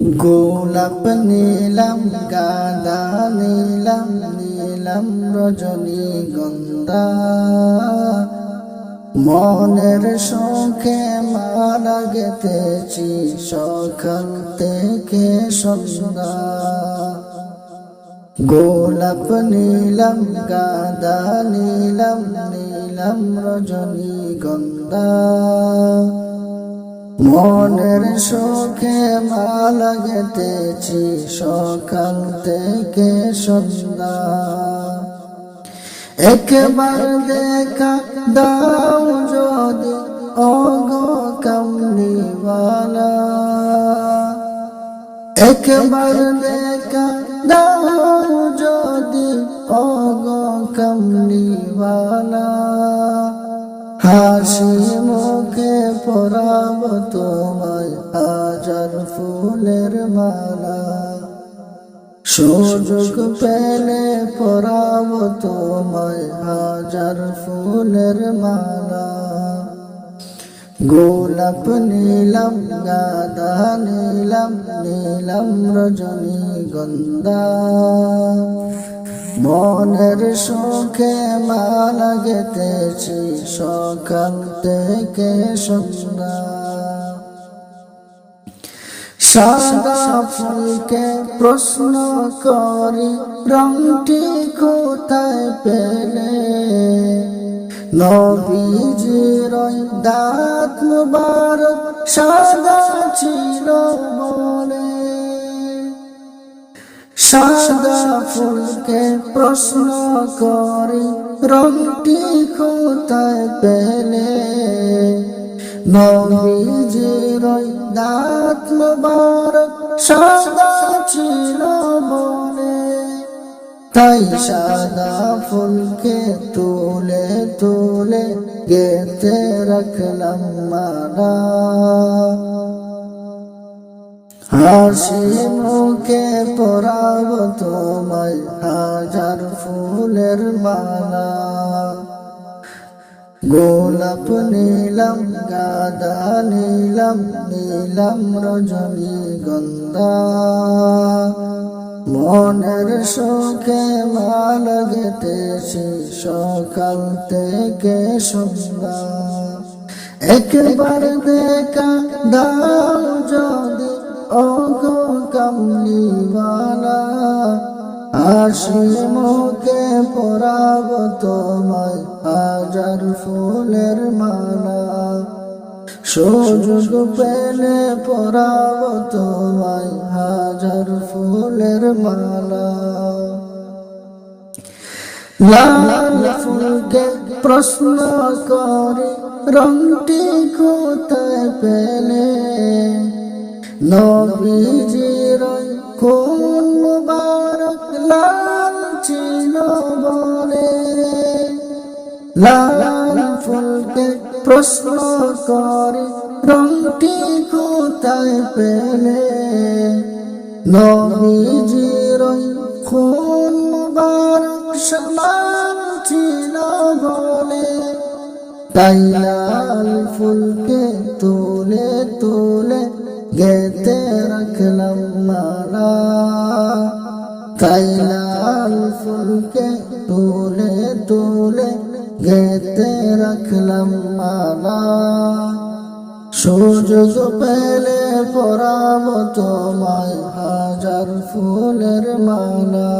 গোলাপ নীলাম, গাদা নীলাম নীলাম রজনী গন্ধা। মনের শোকে মালা গেতেছি সকাল থেকে সন্ধ্যা। গোলাপ নীলাম, গাদা নীলাম নীলাম রজনী গন্ধা। মনের শোকে মালা গেতেছি সকাল থেকে সন্ধ্যা। একবার দেখা দাও যদি অগো কামলিওয়ালা। একবার দেখা দাও যদি অগো কামলিওয়ালা। হাসি ফুলের মালা। সুযোগ পেলে পরাব তোমায় হাজার ফুলের মালা। গোলাপ নীলাম, গাদা নীলাম নীলাম রজনী গন্ধা। মনের সুখে মালা গেতেছি সকাল থেকে সন্ধ্যা। সাদা ফুলকে প্রশ্ন করি, রংটি কোথায় পেলে? নবীজির দাঁত মুবারক সাদা ছিল বলে। সাদা ফুলকে প্রশ্ন করি, রংটি কোথায় পেলে? তাই সাদা ফুলকে তুলে তুলে গেতে রাখলাম মারা হাসি মুখে পরাব তোমায় হাজার ফুলের মালা। গোলাপ নীলাম, গাদা নীলাম নীলাম রজনী গন্ধা। মনের সুখে মাল গেতেছি সকাল থেকে সন্ধ্যা। একবার দেখা দাও যদি, ওগো কামলিওয়ালা হাসি মুখে পরাব তোমায় হাজার ফুলের মালা। সুযোগ পেলে পরাব তোমায় হাজার ফুলের মালা। ফুলকে প্রশ্ন করে, রংটি কোথায় পেলে? নবীজির কোন মুবারক লাল ছিল বলে। লাল ফুলকে প্রশ্ন করে, রংটি কোথায় পেলে? নবীজির কোন মুবারক সমান ছিল বলে, তাই লাল ফুলকে তুলে তুলে গেতে রাখলাম মালা। তাই লাল ফুলকে তুলে তুলে গেতে রাখলাম মালা। সুযোগ পেলে পরাব তোমায় হাজার ফুলের মালা।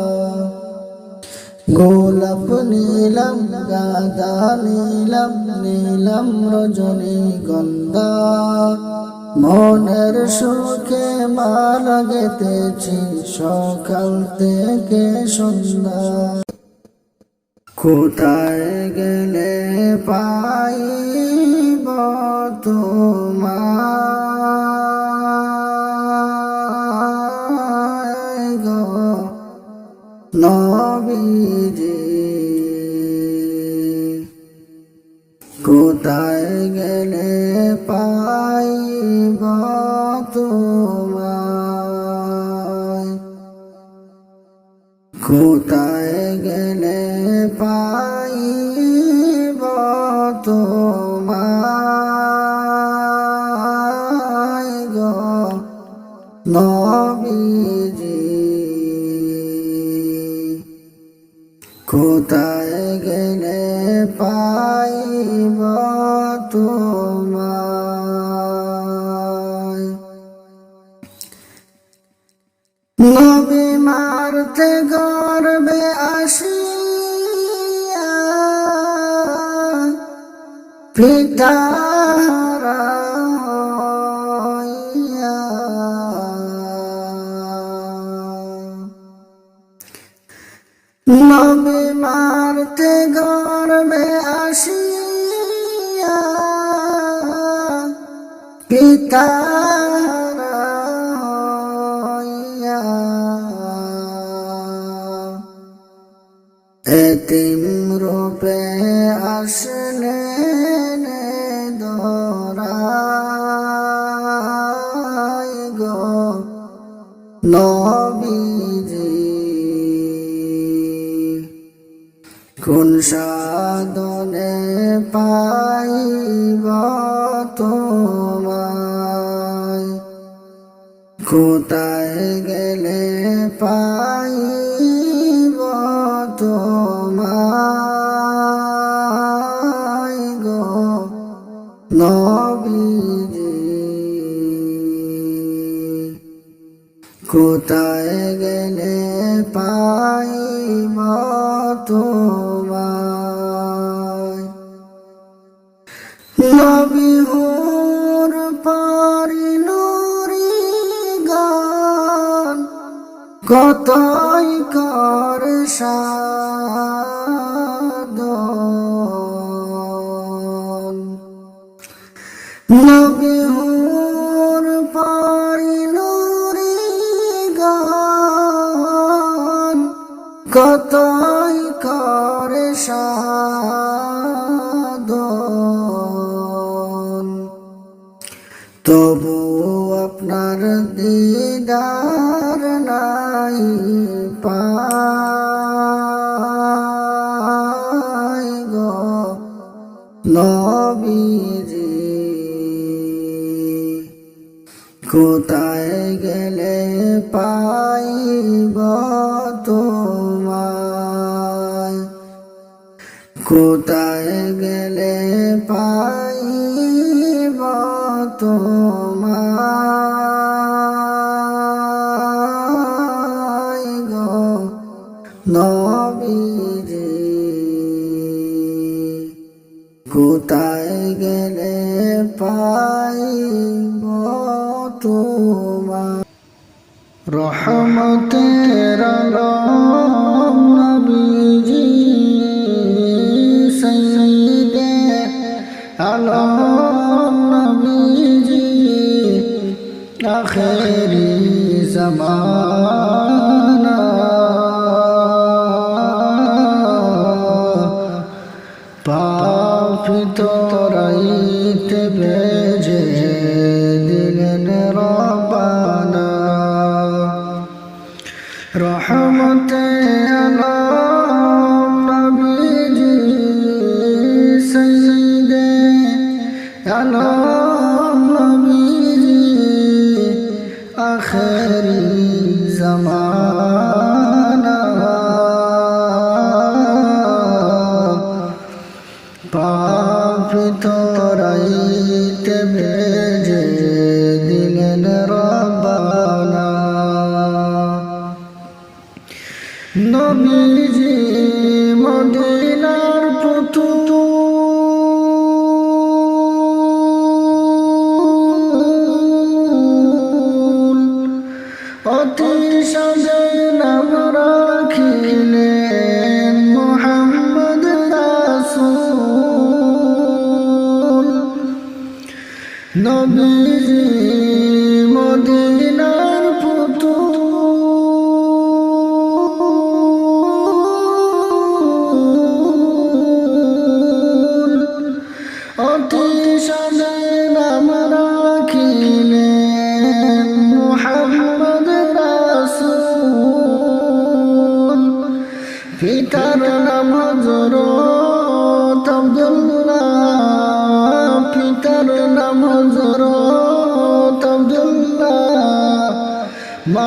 গোলাপ নীলাম, গাদা নীলাম নীলাম রজনী গন্ধা। মনের সুখে মালা গেতেছি সকাল থেকে সন্ধ্যা। কোথায় গেলে পাইব তোমায় গো? মারতে গর্বে আসিয়া। পিতা এতিম রূপে আসলে কোন সাধনে পাইব তোমায়? কোথায় গেলে পা কোথায় গেলে পাই তোমায়? হোর পারি নুরি গান কতই কর সা তবু নবীজি কোথায় গেলে পাইব তোমার? রহমতের নবীজি সৈদে আলো নবীজি আখেরি জমান ربنا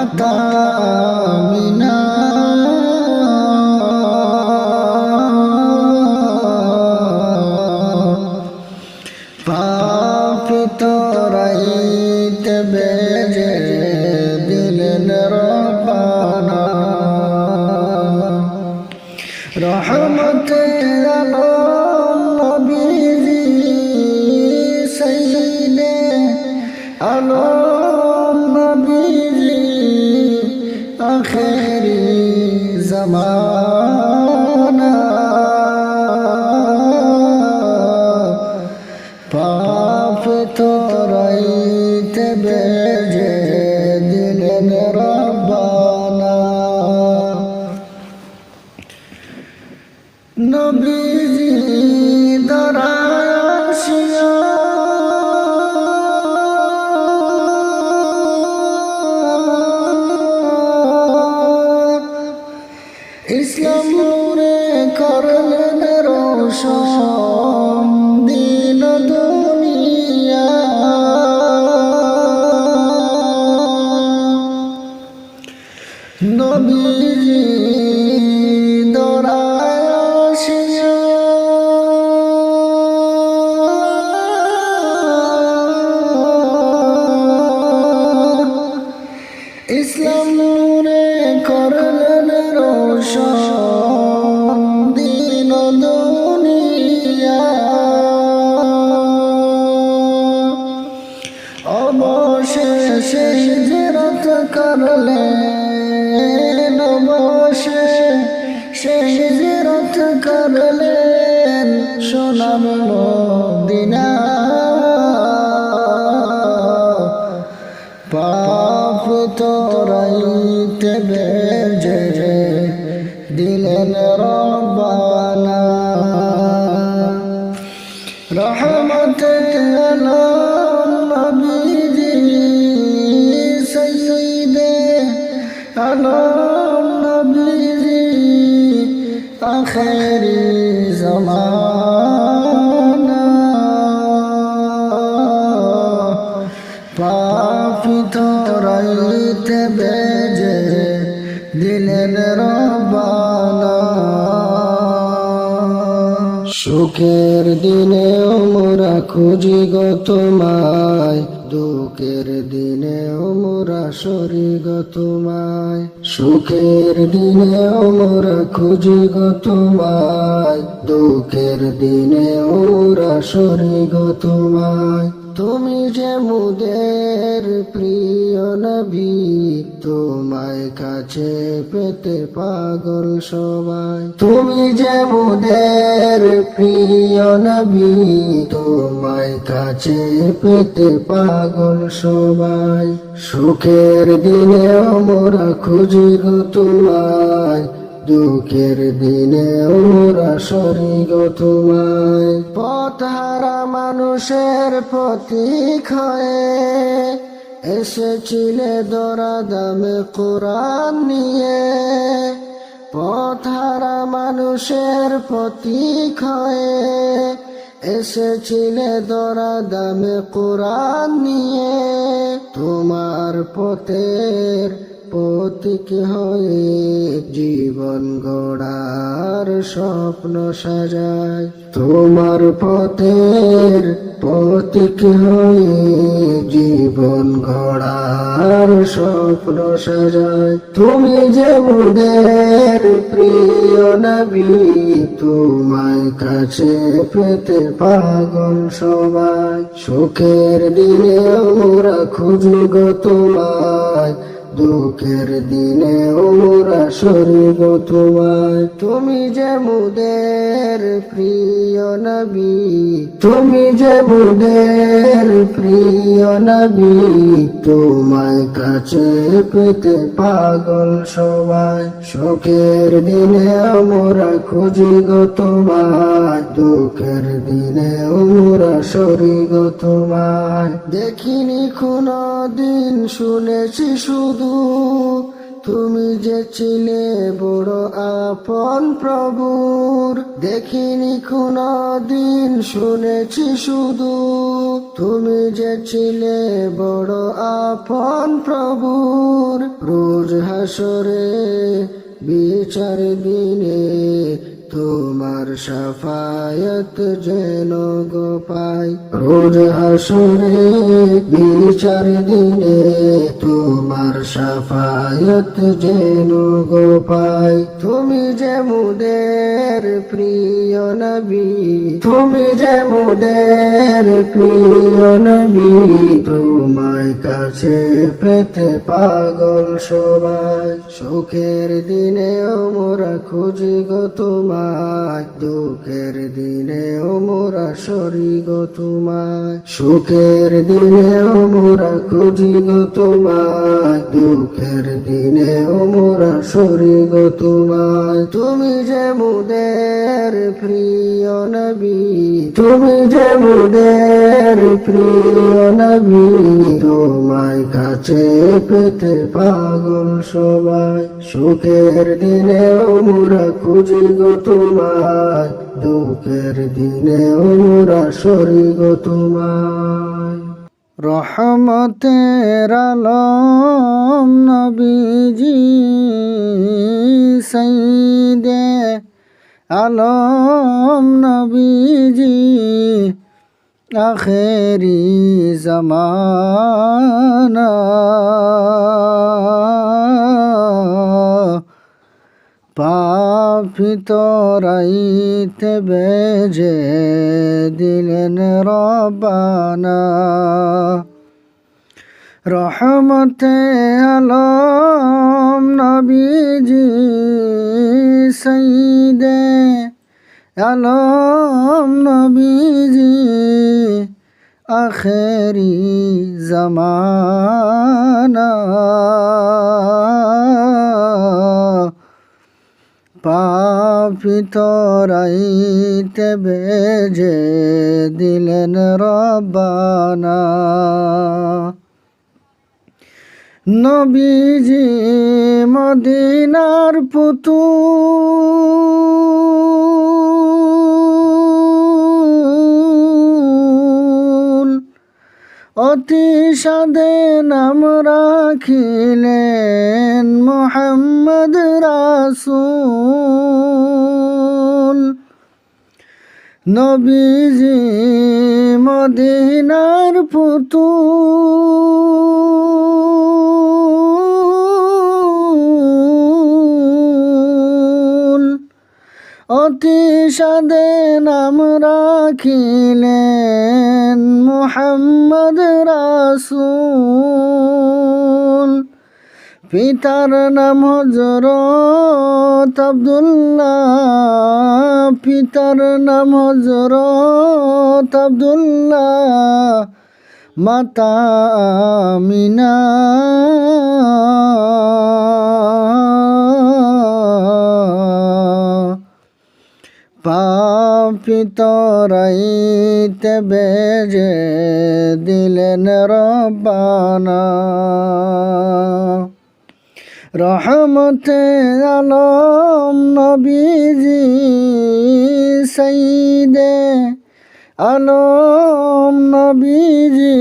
মাতা মিনা আখেরি জমানা ইসলাম নূরে করলেন রোশন অবশেষে হিজরত করলেন অবশেষে হিজরত করলেন সোনার আখেরি জমানা পাপি বেজে দিলেন রব্বানা সুখের দিনে মোরা খুঁজি গো তোমায় দুঃখের দিনে মোরা সরি গো তোমায়, সুখের দিনে মোরা খুঁজি গো তোমায়, দুঃখের দিনে মোরা সরি গো তোমায়। তুমি যে মুদের প্রিয় নবী, তোমায় কাছে পেতে পাগল সবাই। তুমি যে মুদের প্রিয় নবী, তোমায় কাছে পেতে পাগল সবাই। সুখের দিনে মোরা খুঁজি গো তোমায় দুঃখের দিনে ওরা সরি গো তোমায়। পথহারা মানুষের প্রতীক হয়ে এসেছিলে দরা দামে কোরআন নিয়ে। পথহারা মানুষের প্রতীক হয়ে এসেছিলে দরা দামে কোরআন নিয়ে। তোমার পথের পথিক হয়ে জীবন গড়ার স্বপ্ন সাজায় তোমার পথের পথিক হয়ে জীবন গড়ার স্বপ্ন সাজায় তুমি যে মুদের প্রিয় নবী, তোমায় কাছে পেতে পাগল সবাই। সুখের দিনে ওরা খুঁজি গো তোমায় দুঃখের দিনে ওরা সরিব তোমায়। তুমি যে মুদের প্রিয় নবী, তুমি যে মুদের প্রিয় নবী, তোমায় কাছে পেতে পাগল সবাই। সুখের দিনে আমরা খুঁজি গো তোমায়। দুঃখের দিনে ওরা গো তোমায়। দেখিনি কোনো দিন শুনেছি শুধু তুমি যে ছিলে বড় আপন প্রভুর, দেখিনি কোনো দিন শুনেছি শুধু। তুমি যে ছিলে বড় আপন প্রভুর, রোজ হাসরে, বিচার দিনে তোমার সাফায়ত যেন গো পাই রোজ হাসরে বিচার দিনে তোমার সাফায়ত যেন গো পাই তুমি যে মুদের প্রিয় নবী, তুমি যে মুদের প্রিয় নবী, তোমায় কাছে পেতে পাগল সবাই। সুখের দিনে মোরা খুঁজি গো তোমায়, দুঃখের দিনে মোরা সরি গো তোমায়, সুখের দিনে মোরা খুঁজি গো তোমায়, দুঃখের দিনে মোরা সরি গো তোমায়। তুমি যে মুদের প্রিয় নবী, তুমি যে মুদের প্রিয় নবী, তোমায় কাছে পেতে পাগল সবাই, সুখের দিনে মোরা খুঁজি গো তোমায়, দুঃখের দিনে মোরা সরি গো তোমায়। রহমতের আলম নবীজি সৈদে আলম নবীজি, আখেরি জমানা। পাপিতরাইতে বেজে দিলেন রবানা রহমতে আলম নবীজি সৈদে আলম নবীজি আখেরি জমানা। পাপিতরাইতে বেজে দিলেন রব্বানা। নবীজি মদিনার পুতু অতি সাদে নাম রাখিলেন মোহাম্মদ রাসুল। নবীজি মদিনার পুতুল। অতি সাদে নাম রাখিলেন মোহাম্মদ রাসুল। পিতার নাম হজরত আবদুল্লাহ, পিতার নাম হজরত আবদুল্লাহ, মাতা মিনা পাপিতরাইতে বেজে দিলেন রব্বানা। রহমতে আলম নবীজি সৈদে আলম নবীজি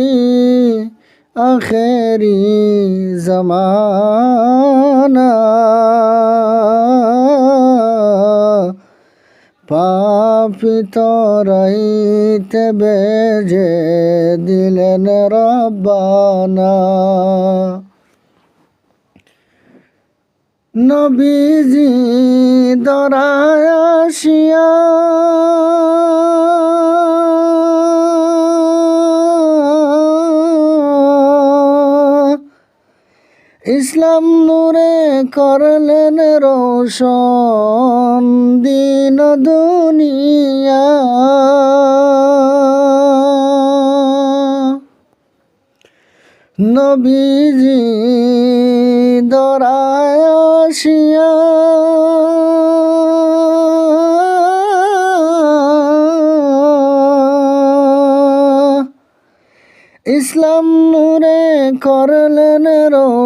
আখেরি জমানা। পাপিতরাইতে বেজে দিলেন রব্বানা। নবীজি দরায় আসিয়া ইসলাম নূরে করলেন রোশন দিন দুনিয়া। নবীজি দরায় ইসলাম নূরে করলেন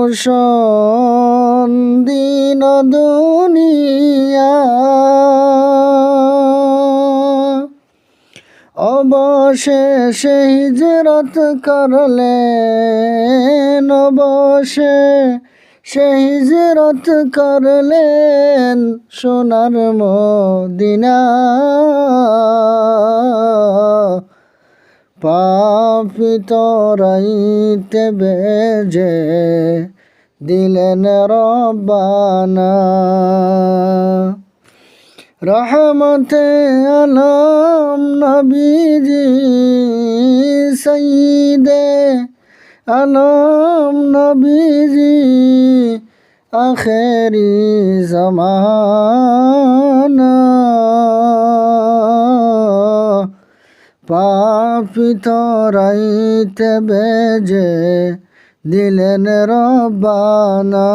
রোশন দিন দুনিয়া। অবশেষে হিজরত করলেন অবশে সে হিজরত করলেন সোনার মদিনা। পাপিতরাইতে বেজে দিলেন রব্বানা। রহমতে আলম নবীজি সঈদে আলম নবীজি আখেরি জমানা। পাপিতরাইতে বেজে দিলেন রব্বানা।